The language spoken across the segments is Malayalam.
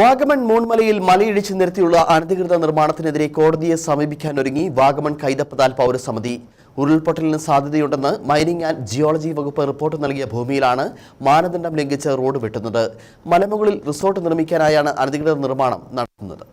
വാഗമൺ മൂൺമലയിൽ മലയിടിച്ച് നിർത്തിയുള്ള അനധികൃത നിർമ്മാണത്തിനെതിരെ കോടതിയെ സമീപിക്കാൻ ഒരുങ്ങി വാഗമൺ കൈതപ്പതാൽ പൗരസമിതി. ഉരുൾപൊട്ടലിന് സാധ്യതയുണ്ടെന്ന് മൈനിങ് ആൻഡ് ജിയോളജി വകുപ്പ് റിപ്പോർട്ട് നൽകിയ ഭൂമിയിലാണ് മാനദണ്ഡം ലംഘിച്ച് റോഡ് വെട്ടുന്നത്. മലമുകളിൽ റിസോർട്ട് നിർമ്മിക്കാനായാണ് അനധികൃത നിർമ്മാണം നടത്തുന്നത്.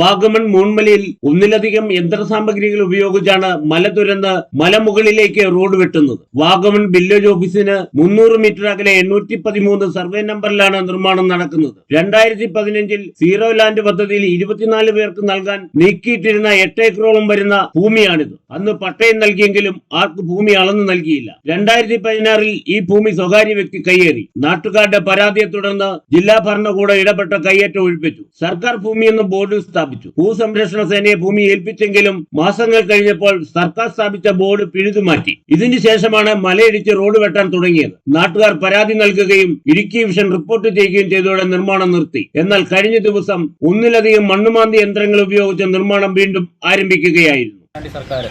വാഗമൺ മൂൺമലയിൽ ഒന്നിലധികം യന്ത്രസാമഗ്രികൾ ഉപയോഗിച്ചാണ് മല തുരന്ന് മലമുകളിലേക്ക് റോഡ് വെട്ടുന്നത്. വാഗമൺ വില്ലേജ് ഓഫീസിന് മുന്നൂറ് മീറ്റർ അകലെ എണ്ണൂറ്റി പതിമൂന്ന് സർവേ നമ്പറിലാണ് നിർമ്മാണം നടക്കുന്നത്. രണ്ടായിരത്തി പതിനഞ്ചിൽ സീറോ ലാൻഡ് പദ്ധതിയിൽ ഇരുപത്തിനാല് പേർക്ക് നൽകാൻ നീക്കിയിട്ടിരുന്ന എട്ട് ഏക്കറോളം വരുന്ന ഭൂമിയാണിത്. അന്ന് പട്ടയം നൽകിയെങ്കിലും ആർക്ക് ഭൂമി അളന്നു നൽകിയില്ല. രണ്ടായിരത്തി പതിനാറിൽ ഈ ഭൂമി സ്വകാര്യ വ്യക്തി കയ്യേറി. നാട്ടുകാരുടെ പരാതിയെ തുടർന്ന് ജില്ലാ ഭരണകൂടം ഇടപെട്ട കയ്യേറ്റം ഒഴിപ്പിച്ചു. സർക്കാർ ഭൂമിയെന്ന് ബോർഡ് സ്ഥാപിച്ചു. ഭൂസംരക്ഷണ സേനയെ ഭൂമി ഏൽപ്പിച്ചെങ്കിലും മാസങ്ങൾ കഴിഞ്ഞപ്പോൾ സർക്കാർ സ്ഥാപിച്ച ബോർഡ് പിഴുതുമാറ്റി ഇതിനു ശേഷമാണ് മലയിടിച്ച് റോഡ് വെട്ടാൻ തുടങ്ങിയത്. നാട്ടുകാർ പരാതി നൽകുകയും ഇടുക്കി വിഷൻ റിപ്പോർട്ട് ചെയ്യുകയും ചെയ്തതോടെ നിർമ്മാണം നിർത്തി. എന്നാൽ കഴിഞ്ഞ ദിവസം ഒന്നിലധികം മണ്ണുമാന്തി യന്ത്രങ്ങൾ ഉപയോഗിച്ച് നിർമ്മാണം വീണ്ടും ആരംഭിക്കുകയായിരുന്നു. സർക്കാർ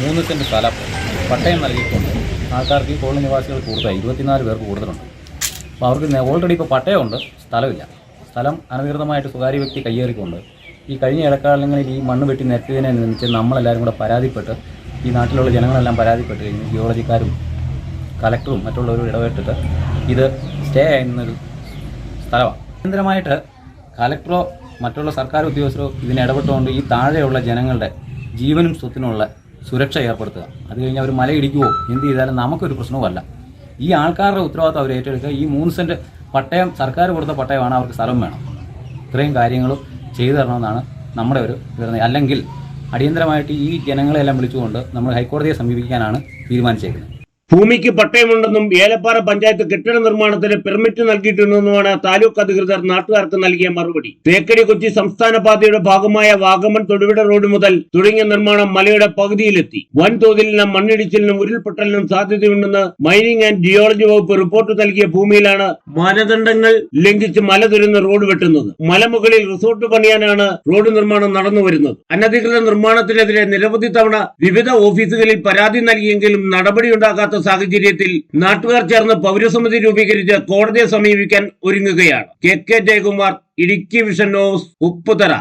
മൂന്ന് സെന്റ് പട്ടയം നൽകിയിട്ടുണ്ട്. ആൾക്കാർക്ക് ഈ കോളനി നിവാസികൾ കൂടുതലായി. ഇരുപത്തിനാല് പേർക്ക് കൂടുതലുണ്ട്. അപ്പോൾ അവർക്ക് ഓൾറെഡി ഇപ്പോൾ പട്ടയമുണ്ട്. സ്ഥലമില്ല. സ്ഥലം അനധികൃതമായിട്ട് സ്വകാര്യ വ്യക്തി കയ്യേറിക്കൊണ്ട് ഈ കഴിഞ്ഞ ഇടക്കാലങ്ങളിൽ ഈ മണ്ണ് വെട്ടി നിരത്തിയതിനെ നിർമ്മിച്ച് നമ്മളെല്ലാവരും കൂടെ പരാതിപ്പെട്ട് ഈ നാട്ടിലുള്ള ജനങ്ങളെല്ലാം പരാതിപ്പെട്ട് കഴിഞ്ഞു ജിയോളജിക്കാരും കലക്ടറും മറ്റുള്ളവരും ഇടപെട്ടിട്ട് ഇത് സ്റ്റേ ആയിരുന്നൊരു സ്ഥലമാണ്. കേന്ദ്രമായിട്ട് കലക്ടറോ മറ്റുള്ള സർക്കാർ ഉദ്യോഗസ്ഥരോ ഇതിനെ ഇടപെട്ടുകൊണ്ട് ഈ താഴെയുള്ള ജനങ്ങളുടെ ജീവനും സ്വത്തിനുമുള്ള സുരക്ഷ ഏർപ്പെടുത്തുക. അത് കഴിഞ്ഞ് അവർ മല ഇടിക്കുവോ എന്ത് ചെയ്താലും നമുക്കൊരു പ്രശ്നവുമല്ല. ഈ ആൾക്കാരുടെ ഉത്തരവാദിത്വം അവർ ഏറ്റെടുക്കുക. ഈ മൂന്ന് സെന്റ് പട്ടയം സർക്കാർ കൊടുത്ത പട്ടയമാണ് അവർക്ക് സ്ഥലം വേണം. ഇത്രയും കാര്യങ്ങളും ചെയ്തു തരണമെന്നാണ് നമ്മുടെ ഒരു ഇത് അല്ലെങ്കിൽ അടിയന്തരമായിട്ട് ഈ ജനങ്ങളെല്ലാം വിളിച്ചുകൊണ്ട് നമ്മൾ ഹൈക്കോടതിയെ സമീപിക്കാനാണ് തീരുമാനിച്ചേക്കുന്നത്. ഭൂമിക്ക് പട്ടയമുണ്ടെന്നും ഏലപ്പാറ പഞ്ചായത്ത് കെട്ടിട നിർമ്മാണത്തിന് പെർമിറ്റ് നൽകിയിട്ടുണ്ടെന്നുമാണ് താലൂക്ക് അധികൃതർ നാട്ടുകാർക്ക് നൽകിയ മറുപടി. തേക്കടി കൊച്ചി സംസ്ഥാന പാതയുടെ ഭാഗമായ വാഗമൺ തൊടുവിട റോഡ് മുതൽ തുടങ്ങിയ നിർമ്മാണം മലയുടെ പകുതിയിലെത്തി. വൻതോതിലിനും മണ്ണിടിച്ചിലിനും ഉരുൾപൊട്ടലിനും സാധ്യതയുണ്ടെന്ന് മൈനിങ് ആൻഡ് ജിയോളജി വകുപ്പ് റിപ്പോർട്ട് നൽകിയ ഭൂമിയിലാണ് മാനദണ്ഡങ്ങൾ ലംഘിച്ച് മല തുരന്ന് റോഡ് വെട്ടുന്നത്. മലമുകളിൽ റിസോർട്ട് പണിയാനാണ് റോഡ് നിർമ്മാണം നടന്നു വരുന്നത്. അനധികൃത നിർമ്മാണത്തിനെതിരെ നിരവധി തവണ വിവിധ ഓഫീസുകളിൽ പരാതി നൽകിയെങ്കിലും നടപടിയുണ്ടാകാത്ത സാഹചര്യത്തിൽ നാട്ടുകാർ ചേർന്ന് പൗരസമിതി രൂപീകരിച്ച് കോടതിയെ സമീപിക്കാൻ ഒരുങ്ങുകയാണ്. K. K. Jayakumar Idukki vision news Upputhara.